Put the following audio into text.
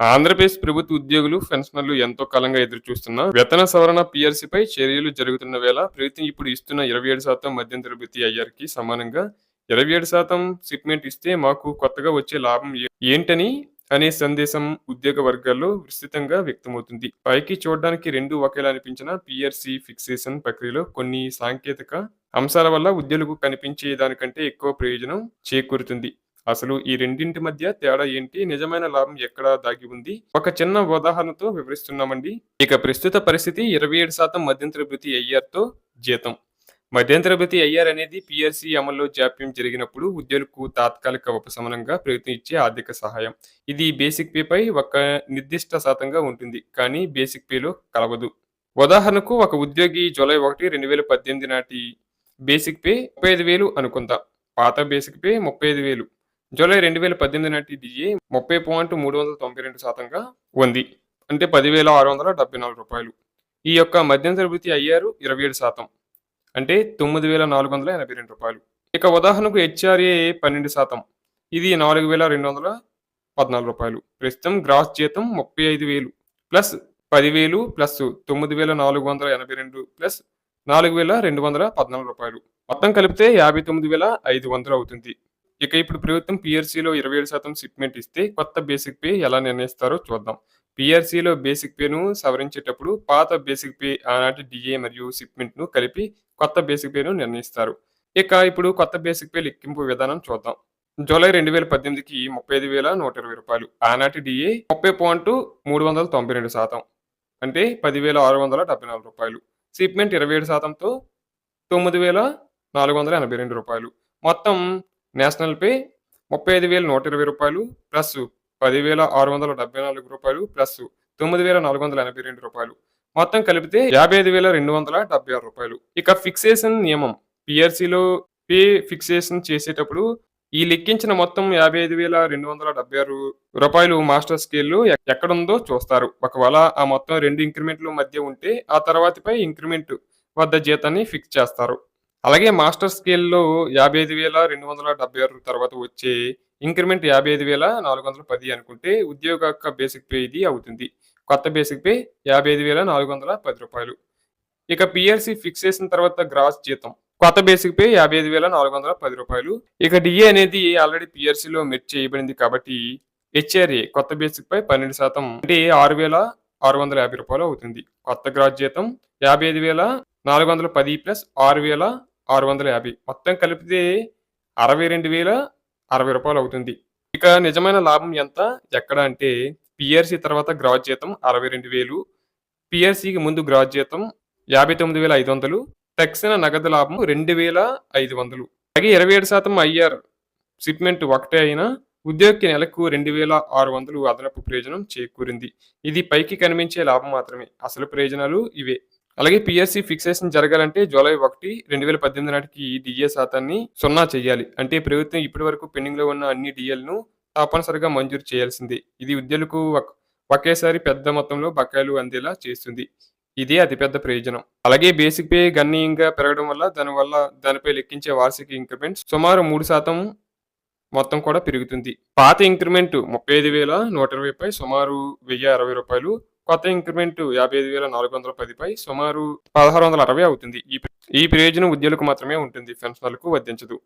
ఆంధ్రప్రదేశ్ ప్రభుత్వ ఉద్యోగులు పెన్షనర్లు ఎంతో కాలంగా ఎదురు చూస్తున్న వేతన సవరణ పై చర్యలు జరుగుతున్న వేళ ప్రభుత్వం ఇప్పుడు ఇస్తున్న ఇరవై ఏడు శాతం మధ్యంతర వృత్తి అయ్యారికి సమానంగా ఇరవై ఏడు శాతం షిప్మెంట్ ఇస్తే మాకు కొత్తగా వచ్చే లాభం ఏంటని అనే సందేశం ఉద్యోగ వర్గాల్లో విస్తృతంగా వ్యక్తమవుతుంది. పైకి చూడడానికి రెండు ఒకేలా అనిపించిన పిఆర్సి ఫిక్సేషన్ ప్రక్రియలో కొన్ని సాంకేతిక అంశాల వల్ల ఉద్యోగులకు కనిపించే దానికంటే ఎక్కువ ప్రయోజనం చేకూరుతుంది. అసలు ఈ రెండింటి మధ్య తేడా ఏంటి? నిజమైన లాభం ఎక్కడ దాగి ఉంది? ఒక చిన్న ఉదాహరణతో వివరిస్తున్నామండి. ఇక ప్రస్తుత పరిస్థితి ఇరవై ఏడు శాతం మధ్యంతర భృతి జీతం. మధ్యంతర భృతి అనేది పిఆర్సీ అమల్లో జాప్యం జరిగినప్పుడు ఉద్యోగులకు తాత్కాలిక ఉపశమనంగా ప్రయత్నించే ఆర్థిక సహాయం. ఇది బేసిక్ పే పై ఒక నిర్దిష్ట శాతంగా ఉంటుంది కానీ బేసిక్ పేలో కలవదు. ఉదాహరణకు ఒక ఉద్యోగి జూలై ఒకటి రెండు వేల పద్దెనిమిది నాటి బేసిక్ పే ముప్పై ఐదు వేలు అనుకుందాం. పాత బేసిక్ పే ముప్పై ఐదు వేలు. జూలై రెండు వేల పద్దెనిమిది నాటి డిఏ ముప్పై పాయింట్ మూడు వందల తొంభై రెండు శాతంగా ఉంది. అంటే పదివేల ఆరు వందల డెబ్బై నాలుగు రూపాయలు. ఈ యొక్క మధ్యంతర వృత్తి అయ్యారు ఇరవై ఏడు శాతం. అంటే తొమ్మిది వేల నాలుగు వందల ఎనభై రెండు రూపాయలు. ఇక ఉదాహరణకు హెచ్ఆర్ఏ పన్నెండు శాతం. ఇది నాలుగు వేల రెండు వందల పద్నాలుగు రూపాయలు. ప్రస్తుతం గ్రాస్ జీతం ముప్పై ఐదు వేలు. ప్లస్ పదివేలు ప్లస్ తొమ్మిది వేల నాలుగు వందల ఎనభై రెండు ప్లస్ నాలుగు వేల రెండు వందల పద్నాలుగు రూపాయలు. మొత్తం కలిపితే యాభై తొమ్మిది వేల ఐదు వందలు అవుతుంది. ఇక ఇప్పుడు ప్రభుత్వం పిఆర్సీలో ఇరవై ఏడు శాతం షిప్మెంట్ ఇస్తే కొత్త బేసిక్ పే ఎలా నిర్ణయిస్తారో చూద్దాం. పిఆర్సీలో బేసిక్ పేను సవరించేటప్పుడు పాత బేసిక్ పే ఆనాటి డిఏ మరియు షిప్మెంట్ను కలిపి కొత్త బేసిక్ పేను నిర్ణయిస్తారు. ఇక ఇప్పుడు కొత్త బేసిక్ పే లెక్కింపు విధానం చూద్దాం. జూలై రెండు వేల పద్దెనిమిదికి ముప్పై ఐదు వేల నూట ఇరవై రూపాయలు. ఆనాటి డిఏ ముప్పై పాయింట్ మూడు వందల తొంభై రెండు శాతం. అంటే పదివేల ఆరు వందల డెబ్బై నాలుగు రూపాయలు. షిప్మెంట్ ఇరవై ఏడు శాతంతో తొమ్మిది వేల నాలుగు వందల ఎనభై రెండు రూపాయలు. మొత్తం నేషనల్ పే ముప్పై ఐదు వేల నూట ఇరవై రూపాయలు ప్లస్ పదివేల ఆరు వందల డెబ్బై నాలుగు రూపాయలు ప్లస్ తొమ్మిది వేల నాలుగు వందల ఎనభై రెండు రూపాయలు. మొత్తం కలిపితే యాభై ఐదు వేల రెండు వందల డెబ్బై ఆరు రూపాయలు. ఇక ఫిక్సేషన్ నియమం. పిఆర్సీలో పే ఫిక్సేషన్ చేసేటప్పుడు ఈ లెక్కించిన మొత్తం యాభై ఐదు వేల రెండు వందల డెబ్బై ఆరు రూపాయలు మాస్టర్ స్కేల్లో ఎక్కడుందో చూస్తారు. ఒకవేళ ఆ మొత్తం రెండు ఇంక్రిమెంట్ల మధ్య ఉంటే ఆ తర్వాతిపై ఇంక్రిమెంట్ వద్ద జీతాన్ని ఫిక్స్ చేస్తారు. అలాగే మాస్టర్ స్కేల్లో యాభై ఐదు వేల రెండు వందల డెబ్బై ఆరు తర్వాత వచ్చే ఇంక్రిమెంట్ యాభై ఐదు వేల నాలుగు వందల పది అనుకుంటే ఉద్యోగ యొక్క బేసిక్ పే ఇది అవుతుంది. కొత్త బేసిక్ పే యాభై ఐదు వేల నాలుగు వందల పది రూపాయలు. ఇక పిఆర్సీ ఫిక్స్ చేసిన తర్వాత గ్రాస్ జీతం. కొత్త బేసిక్ పే యాభై ఐదు వేల నాలుగు వందల పది రూపాయలు. ఇక డిఏ అనేది ఆల్రెడీ పిఆర్సీలో మెర్చ్ చేయబడింది కాబట్టి హెచ్ఆర్ఏ కొత్త బేసిక్ పై పన్నెండు శాతం అంటే ఆరు వేల ఆరు వందల యాభై రూపాయలు అవుతుంది. కొత్త గ్రాస్ జీతం యాభై ఐదు వేల నాలుగు వందల పది ప్లస్ ఆరు వేల ఆరు వందల యాభై. మొత్తం కలిపితే అరవై రెండు వేల అరవై రూపాయలు అవుతుంది. ఇక నిజమైన లాభం ఎంత? ఎక్కడ అంటే పిఆర్సీ తర్వాత గ్రాస్ జీతం అరవై రెండు వేలు పిఆర్సీకి ముందు గ్రాస్ జీతం యాభై తొమ్మిది వేల ఐదు వందలు తక్షణ నగదు లాభం రెండు వేల ఐదు వందలు. అలాగే ఇరవై ఏడు శాతం ఐఆర్ షిప్మెంట్ ఒకటే అయినా ఉద్యోగికి నెలకు రెండు వేల ఆరు వందలు అదనపు ప్రయోజనం చేకూరింది. ఇది పైకి కనిపించే లాభం మాత్రమే. అసలు ప్రయోజనాలు ఇవే. అలాగే పిఎస్సి ఫిక్సేషన్ జరగాలంటే జూలై ఒకటి రెండు వేల పద్దెనిమిది నాటికి డిఏ శాతాన్ని సున్నా చేయాలి. అంటే ప్రభుత్వం ఇప్పటి వరకు పెండింగ్లో ఉన్న అన్ని డిఎల్ను తప్పనిసరిగా మంజూరు చేయాల్సిందే. ఇది విద్యలకు ఒక- ఒకేసారి పెద్ద మొత్తంలో బకాయిలు అందేలా చేస్తుంది. ఇదే అతిపెద్ద ప్రయోజనం. అలాగే బేసిక్ పే గణనీయంగా పెరగడం వల్ల దానివల్ల దానిపై లెక్కించే వార్షిక ఇంక్రిమెంట్ సుమారు మూడు శాతం మొత్తం కూడా పెరుగుతుంది. పాత ఇంక్రిమెంట్ ముప్పై ఐదు వేల నూట ఇరవైపై సుమారు వెయ్యి అరవై రూపాయలు కొత్త ఇంక్రిమెంట్ యాభై ఐదు వేల నాలుగు వందల పదిపై సుమారు పదహారు వందల అరవై అవుతుంది. ఈ ఈ ప్రయోజనం ఉద్యోగులకు మాత్రమే ఉంటుంది. పెన్షనర్లకు వర్తించదు.